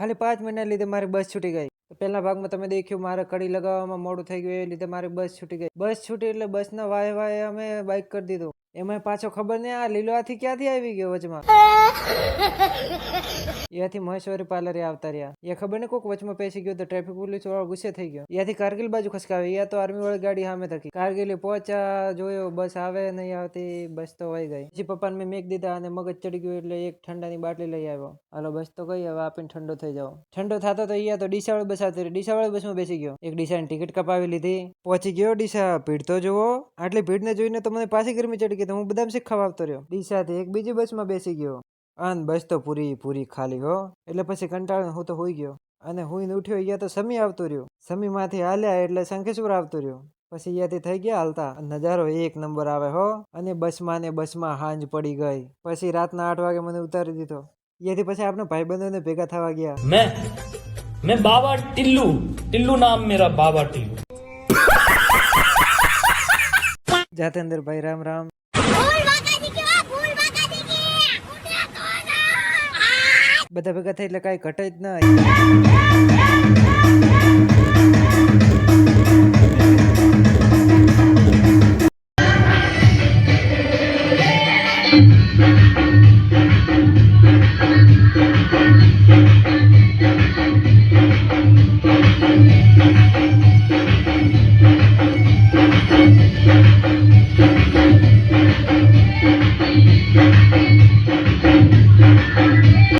ખાલી પાંચ મિનિટના લીધે મારી બસ છૂટી ગઈ. પહેલા ભાગમાં તમે દેખ્યું મારે કડી લગાવવામાં મોડું થઈ ગયું, એ લીધે મારી બસ છૂટી ગઈ. બસ છૂટી એટલે બસના વાય વાય અમે બાઇક કરી દીધું. એમાં પાછો ખબર નહીં આ લીલો હાથી ક્યાંથી આવી ગયો વચમાં? ત્યાંથી મહેશ્વરી પાર્લરે આવતા રહ્યા. એ ખબર ને કોક વચમાં પેસી ગયો તો ટ્રાફિક પોલીસ વાળો ગુસ્સે થઈ ગયો. ત્યાંથી કારગિલ બાજુ ખસકાવે. યા તો આર્મી વાળી ગાડી સામે થકી કારગિલ પહોંચ્યા જોયો, બસ આવે નહીં આવતી, બસ તો વહી ગઈ. પછી પપ્પાને મેં મેક દીધા અને મગજ ચડી ગયું એટલે એક ઠંડાની બાટલી લઈ આવ્યો. હાલો, બસ તો ગઈ, હવે આપીને ઠંડો થઈ જાવ ઠંડો થતો તો અહીંયા તો ડીસાવાળી બસ આવતી ડીસાવાળી બસમાં બેસી ગયો. એક ડીસાની ટિકિટ કપાવી લીધી. પહોંચી ગયો ડીસા. ભીડ તો જુઓ. આટલી ભીડને જોઈને તો મને પાછી ગરમી ચડી ગઈ તો હું બદામ શીખવા ખાવા આવતો રહ્યો. ડીસાથી એક બીજી બસમાં બેસી ગયો. અને બસ તો પૂરી પૂરી ખાલી હો. એટલે પછી કંટાળો હું તો હોઈ ગયો. અને હુઈને ઉઠ્યો અહીંયા તો સમી આવતો રહ્યો. સમીમાંથી હાલ્યા એટલે શંખેશ્વર આવતો રહ્યું. પછી અહીંયાથી થઈ ગયા હાલતા. નજારો એક નંબર આવે હો. અને બસમાં ને બસમાં હાંજ પડી ગઈ. પછી રાતના આઠ વાગે મને ઉતારી દીધો. અહીંયાથી પછી આપણે ભાઈબંધોને ભેગા થવા ગયા. મેં મેં બાબા ટિલ્લુ. ટિલ્લુ નામ મેરા બાબા ટિલ્લુ. જાતેન્દ્ર ભાઈ રામ રામ. બધા ભેગા થાય એટલે કાંઈ ઘટે જ નહીં